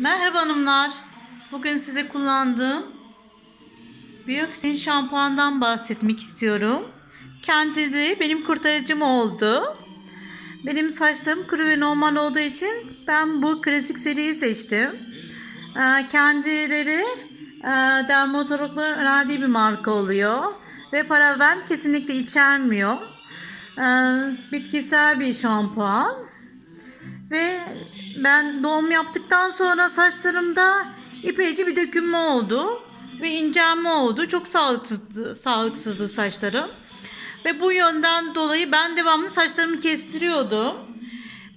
Merhaba hanımlar. Bugün size kullandığım Bioxin şampuandan bahsetmek istiyorum. Kendisi benim kurtarıcım oldu. Benim saçlarım kuru ve normal olduğu için ben bu klasik seriyi seçtim. Ee, Kendileri e, dermatologla önerdiği bir marka oluyor. Ve paraben kesinlikle içermiyor. Ee, Bitkisel bir şampuan. Ve ben doğum yaptıktan sonra saçlarımda epeyce bir dökülme oldu. Ve incelme oldu. Çok sağlıksızdı, sağlıksızdı saçlarım. Ve bu yönden dolayı ben devamlı saçlarımı kestiriyordum.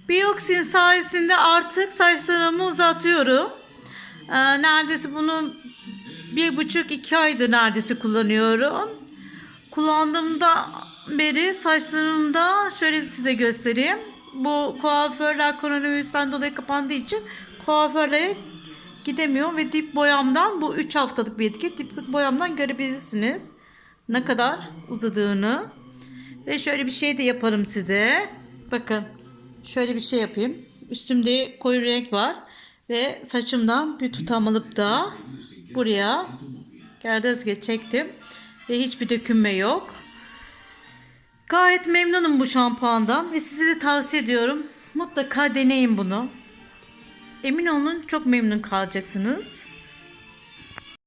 Bioxin sayesinde artık saçlarımı uzatıyorum. Ee, neredeyse bunu bir buçuk iki aydır neredeyse kullanıyorum. Kullandığımda beri saçlarımda şöyle size göstereyim. Bu kuaförler koronavirüsten dolayı kapandığı için kuaförlere gidemiyor ve dip boyamdan bu 3 haftalık bir etki dip boyamdan görebilirsiniz ne kadar uzadığını. Ve şöyle bir şey de yaparım size. Bakın şöyle bir şey yapayım. Üstümde koyu renk var ve saçımdan bir tutam alıp da buraya gerdezge çektim ve hiçbir dökünme yok. Gayet memnunum bu şampuandan ve size de tavsiye ediyorum. Mutlaka deneyin bunu. Emin olun çok memnun kalacaksınız.